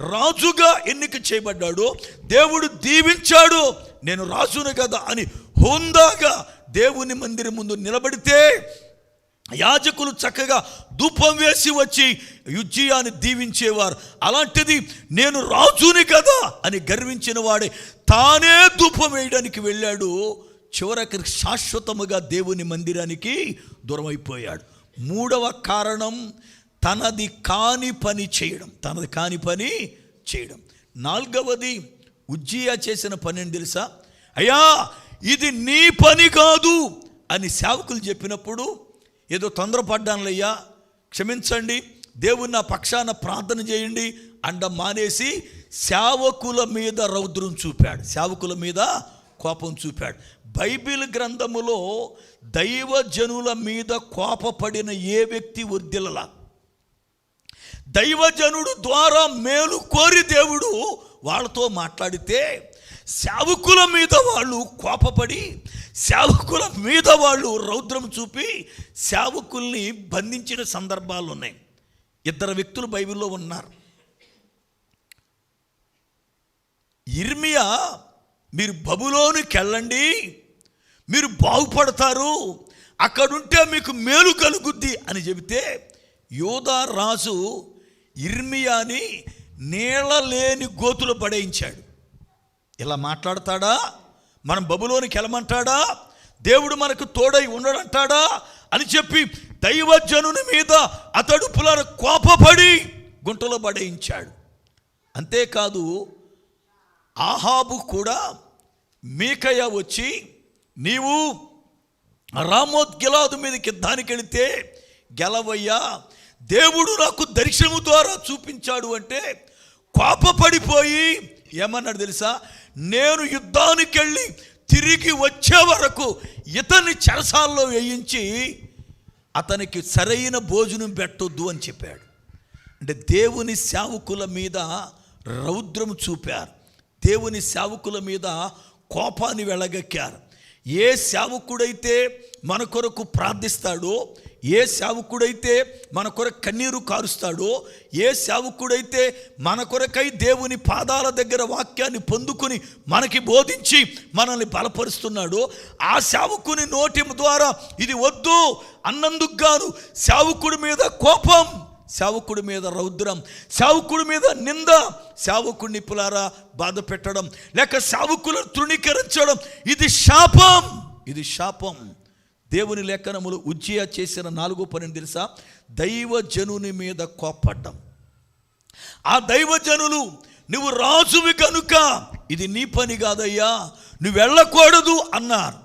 రాజుగా ఎన్నిక చేయబడ్డాడు. దేవుడు దీవించాడు. నేను రాజును కదా అని హుందాగా దేవుని మందిరం ముందు నిలబడితే యాజకులు చక్కగా ధూపం వేసి వచ్చి యుజ్జియాన్ని దీవించేవారు. అలాంటిది నేను రాజుని కదా అని గర్వించిన వాడే తానే ధూపం వేయడానికి వెళ్ళాడు. చివరికి శాశ్వతముగా దేవుని మందిరానికి దూరం అయిపోయాడు మూడవ కారణం తనది కాని పని చేయడం తనది కాని పని చేయడం. నాలుగవది ఉజ్జియా చేసిన పని అని తెలుసా? అయ్యా ఇది నీ పని కాదు అని సేవకులు చెప్పినప్పుడు ఏదో తొందరపడ్డానులయ్యా క్షమించండి దేవుని నా పక్షాన ప్రార్థన చేయండి అండ మానేసి సేవకుల మీద రౌద్రం చూపాడు. సేవకుల మీద కోపం చూపాడు. బైబిల్ గ్రంథములో దైవజనుల మీద కోపపడిన ఏ వ్యక్తి వర్దిలలా దైవజనుడు ద్వారా మేలు కోరి దేవుడు వాళ్ళతో మాట్లాడితే సేవకుల మీద వాళ్ళు కోపపడి సేవకుల మీద వాళ్ళు రౌద్రం చూపి సేవకుల్ని బంధించిన సందర్భాలు ఉన్నాయి. ఇద్దరు వ్యక్తులు బైబిల్లో ఉన్నారు. ఇర్మియా మీరు బబులోనికి వెళ్ళండి మీరు బాగుపడతారు అక్కడుంటే మీకు మేలు కలుగుద్ది అని చెబితే యోధా రాజు ఇర్మియాని నీళ్ళ లేని గోతులు పడేయించాడు. ఇలా మాట్లాడతాడా? మనం బబులోనికి వెళ్ళమంటాడా? దేవుడు మనకు తోడై ఉండడంటాడా? అని చెప్పి దైవజనుని మీద అతడు పులర కోపపడి గుంటలో పడేయించాడు. అంతేకాదు ఆహాబు కూడా మీకయ్య వచ్చి నీవు రామోద్ గిలాదు మీదకి దానికి వెళితే గెలవయ్యా దేవుడు నాకు దర్శనము ద్వారా చూపించాడు అంటే కోపపడిపోయి ఏమన్నాడు తెలుసా? నేను యుద్ధానికి వెళ్ళి తిరిగి వచ్చే వరకు ఇతన్ని చెరసాల్లో వేయించి అతనికి సరైన భోజనం పెట్టొద్దు అని చెప్పాడు. అంటే దేవుని సేవకుల మీద రౌద్రం చూపారు. దేవుని సేవకుల మీద కోపాన్ని వెళ్ళగక్కారు ఏ సేవకుడైతే మన కొరకు ప్రార్థిస్తాడో ఏ సేవకుడైతే మన కొరకు కన్నీరు కారుస్తాడో ఏ సేవకుడైతే మన కొరకై దేవుని పాదాల దగ్గర వాక్యాన్ని పొందుకుని మనకి బోధించి మనల్ని బలపరుస్తున్నాడో ఆ సేవకుని నోటి ద్వారా ఇది వద్దు అన్నందుకు గాను. సేవకుడి మీద కోపం సేవకుడి మీద రౌద్రం సేవకుడి మీద నింద సేవకుడిని పులారా బాధ పెట్టడం లేక సేవకులను తృణీకరించడం ఇది శాపం ఇది శాపం. దేవుని లేఖనములు ఉజ్జయ చేసిన నాలుగో పనిని తెలుసా? దైవజనుని మీద కోపడ్డం. ఆ దైవజనులు నువ్వు రాజువి కనుక ఇది నీ పని కాదయ్యా నువ్వు వెళ్ళకూడదు అన్నారు.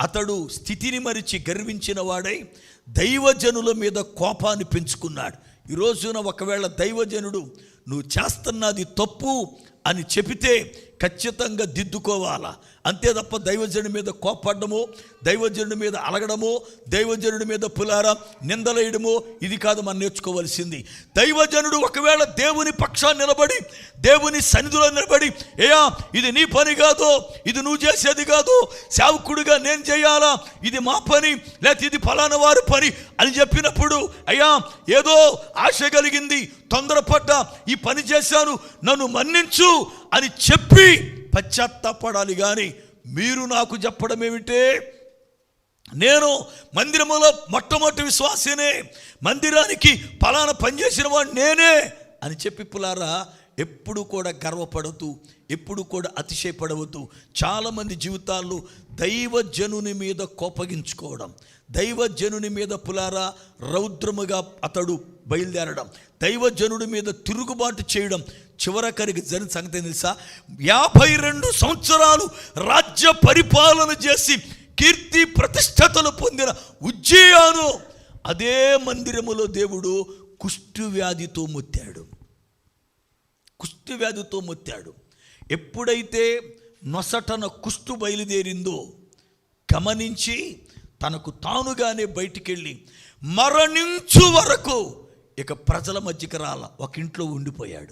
అతడు స్థితిని మరిచి గర్వించిన వాడై దైవజనుల మీద కోపాన్ని పెంచుకున్నాడు. ఈ రోజున ఒకవేళ దైవజనుడు నువ్వు చేస్తున్నది తప్పు అని చెబితే ఖచ్చితంగా దిద్దుకోవాలా. అంతే తప్ప దైవజనుడి మీద కోపడ్డము దైవజనుడి మీద అలగడము దైవజనుడి మీద పులారా నిందలేయడము ఇది కాదు మనం నేర్చుకోవాల్సింది. దైవజనుడు ఒకవేళ దేవుని పక్షాన్ని నిలబడి దేవుని సన్నిధిలో నిలబడి ఏయా ఇది నీ పని కాదు ఇది నువ్వు చేసేది కాదు సేవకుడిగా నేను చేయాలా ఇది మా పని లేకపోతే ఇది ఫలానా వారి పని అని చెప్పినప్పుడు అయ్యా ఏదో ఆశ కలిగింది తొందరపడ్డా ఈ పని చేశాను నన్ను మన్నించు అని చెప్పి పశ్చాత్తాపడాలి కానీ మీరు నాకు చెప్పడం ఏమిటే? నేను మందిరములో మొట్టమొదటి విశ్వాసనే మందిరానికి పలానా పనిచేసిన వాడు నేనే అని చెప్పి పులారా ఎప్పుడు కూడా గర్వపడవద్దు ఎప్పుడు కూడా అతిశయపడవద్దు. చాలామంది జీవితాల్లో దైవజనుని మీద కోపగించుకోవడం దైవజనుని మీద పులారా రౌద్రముగా అతడు బయలుదేరడం దైవజనుడి మీద తిరుగుబాటు చేయడం చివరకరికి జరిగిన సంగతి తెలుసా? యాభై రెండు సంవత్సరాలు రాజ్య పరిపాలన చేసి కీర్తి ప్రతిష్టతలు పొందిన ఉజ్జయాను అదే మందిరములో దేవుడు కుష్టు వ్యాధితో మొత్తాడు. కుష్టు వ్యాధితో మొత్తాడు. ఎప్పుడైతే నొసటన కుష్టు బయలుదేరిందో గమనించి తనకు తానుగానే బయటికెళ్ళి మరణించు వరకు ఇక ప్రజల మధ్యకి రాల. ఒక ఇంట్లో ఉండిపోయాడు.